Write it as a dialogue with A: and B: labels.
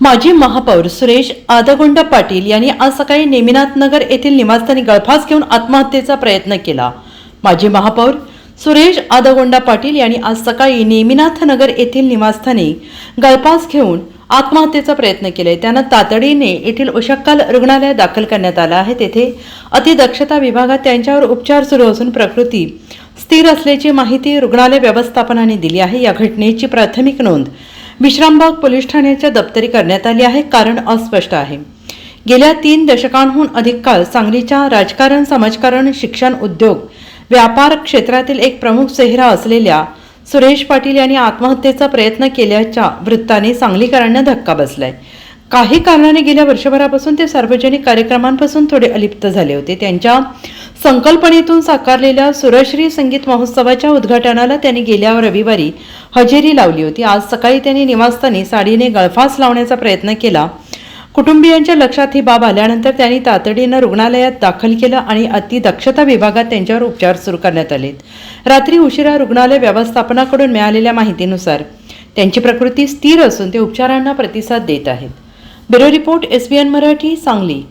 A: माजी महापौर सुरेश आदगोंड पाटील यांनी आज सकाळी नेमिनाथनगर येथील निवासस्थानी गळफास घेऊन आत्महत्येचा प्रयत्न केला. माजी महापौर सुरेश आदगोंडा पाटील यांनी आज सकाळी नेमिनाथनगर येथील निवासस्थानी गळफास घेऊन आत्महत्येचा प्रयत्न केले त्यांना तातडीने येथील उशक्काल रुग्णालयात दाखल करण्यात आलं आहे. तेथे अतिदक्षता विभागात त्यांच्यावर उपचार सुरू असून प्रकृती स्थिर असल्याची माहिती रुग्णालय व्यवस्थापनाने दिली आहे. या घटनेची प्राथमिक नोंद विश्रामबाग पोलीस ठाण्याच्या दप्तरी करण्यात आली आहे कारण अस्पष्ट आहे. गेल्या तीन दशकांहून अधिक काळ सांगलीच्या राजकारण समाजकारण शिक्षण उद्योग व्यापार क्षेत्रातील एक प्रमुख चेहरा असलेल्या सुरेश पाटील यांनी आत्महत्येचा प्रयत्न केल्याच्या वृत्ताने सांगलीकरांना धक्का बसलाय. काही कारणाने गेल्या वर्षभरापासून ते सार्वजनिक कार्यक्रमांपासून थोडे अलिप्त झाले होते. त्यांच्या संकल्पनेतून साकारलेल्या सुरश्री संगीत महोत्सवाच्या उद्घाटनाला त्यांनी गेल्या रविवारी हजेरी लावली होती. आज सकाळी त्यांनी निवासस्थानी साडीने गळफास लावण्याचा प्रयत्न केला. कुटुंबियांच्या लक्षात ही बाब आल्यानंतर त्यांनी तातडीनं रुग्णालयात दाखल केलं आणि अतिदक्षता विभागात त्यांच्यावर उपचार सुरू करण्यात आलेत. रात्री उशिरा रुग्णालय व्यवस्थापनाकडून मिळालेल्या माहितीनुसार त्यांची प्रकृती स्थिर असून ते उपचारांना प्रतिसाद देत आहेत. Bureau report SBN Marathi Sangli.